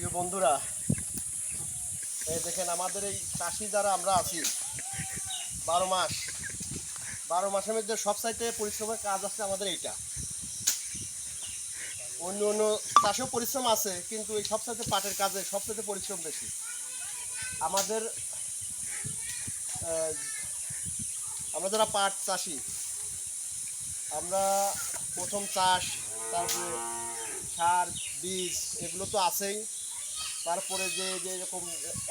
প্রিয় বন্ধুরা, এই দেখেন আমাদের এই চাষি যারা আমরা আছি, বারো মাস, বারো মাসের মধ্যে সবচাইতে পরিশ্রমের কাজ আছে আমাদের এইটা। অন্য অন্য চাষেও পরিশ্রম আছে, কিন্তু এই সবচাইতে পাটের কাজে সবচাইতে পরিশ্রম বেশি। আমাদের আমরা যারা পাট চাষি, আমরা প্রথম চাষ, তারপরে সার, বীজ, এগুলো তো আছেই। তারপরে যে যে এরকম,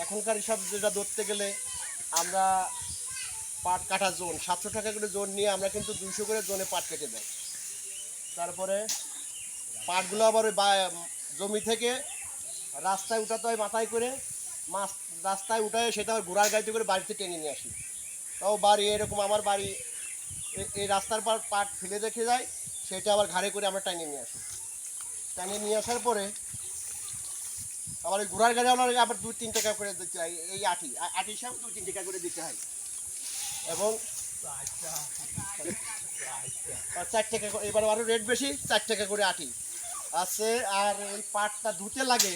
এখনকার হিসাব যেটা ধরতে গেলে, আমরা পাট কাটা জোন, সাতশো টাকা করে জোন নিয়ে আমরা কিন্তু দুইশো করে জোনে পাট কেটে দেয় তারপরে পাটগুলো আবার ওই জমি থেকে রাস্তায় উঠাতে হয় মাথায় করে, মাছ রাস্তায় উঠায় সেটা আবার ঘোড়ার গাড়িতে করে বাড়িতে টেনে নিয়ে আসি। তাও বাড়ি এরকম আমার বাড়ি এই রাস্তার পার পাট ফেলে রেখে যায়, সেটা আবার ঘাড়ে করে আমরা টানিয়ে নিয়ে আসি। টানিয়ে নিয়ে আসার পরে আবার ওই ঘোড়ার গাড়ি আমার আবার দু তিন টাকা করে দিতে হয়। এই আটি আটি হিসাবে দু তিন টাকা করে দিতে হয়। এবং আর চার টাকা এবার আরও রেট বেশি, চার টাকা করে আটি। আছে, আর এই পাটটা ধুতে লাগে।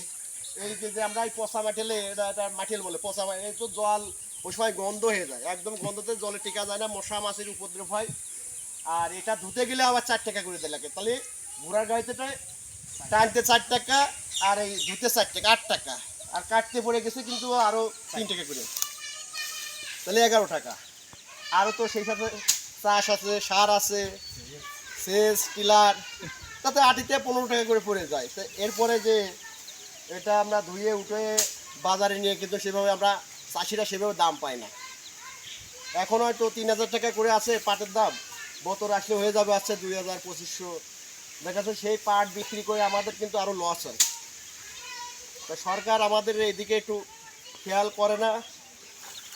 এই যে আমরা এই পচা মাঠেলে এটা এটা মাঠেল বলে, পচা এই তো জল ওই সময় গন্ধ হয়ে যায়। একদম গন্ধতে জলে টিকা যায় না, মশা, মাছের উপদ্রব হয়। আর এটা ধুতে গেলে আবার চার টাকা করে দিয়ে লাগে। তাহলে ঘোড়ার গাড়িতে টানতে চার টাকা আর এই ধুতে চার টাকা, আট টাকা। আর কাটতে পড়ে গেছে কিন্তু আরও তিন টাকা করে। তাহলে এগারো টাকা। আরও তো সেই সাথে চাষ আছে, সার আছে, সেচ, টিলার। তাতে আটিতে পনেরো টাকা করে পড়ে যায়। তো এরপরে যে এটা আমরা ধুয়ে উঠে বাজারে নিয়ে কিন্তু সেভাবে আমরা চাষিরা সেভাবে দাম পাই না। এখন হয়তো তিন হাজার টাকা করে আছে পাটের দাম। বছর আসলে হয়ে যাবে আছে দুই হাজার পঁচিশশো। দেখা যাচ্ছে সেই পাট বিক্রি করে আমাদের কিন্তু আরও লস হয়। তা সরকার আমাদের এদিকে একটু খেয়াল করে না।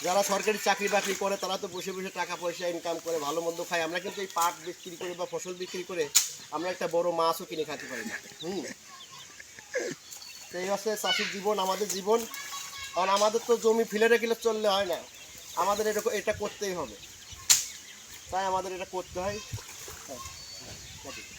যারা সরকারি চাকরি বাকরি করে তারা তো বসে বসে টাকা পয়সা ইনকাম করে ভালো মন্দ খায়। আমরা কিন্তু এই পাট বিক্রি করে বা ফসল বিক্রি করে আমরা একটা বড় মাছও কিনে খেতে পারি না। হুম। তো এই হচ্ছে চাষির জীবন আমাদের জীবন। কারণ আমাদের তো জমি ফেলে রেখে চললে হয় না। আমাদের এটা এটা করতেই হবে। তাই আমাদের এটা করতে হয় হ্যাঁ, হ্যাঁ,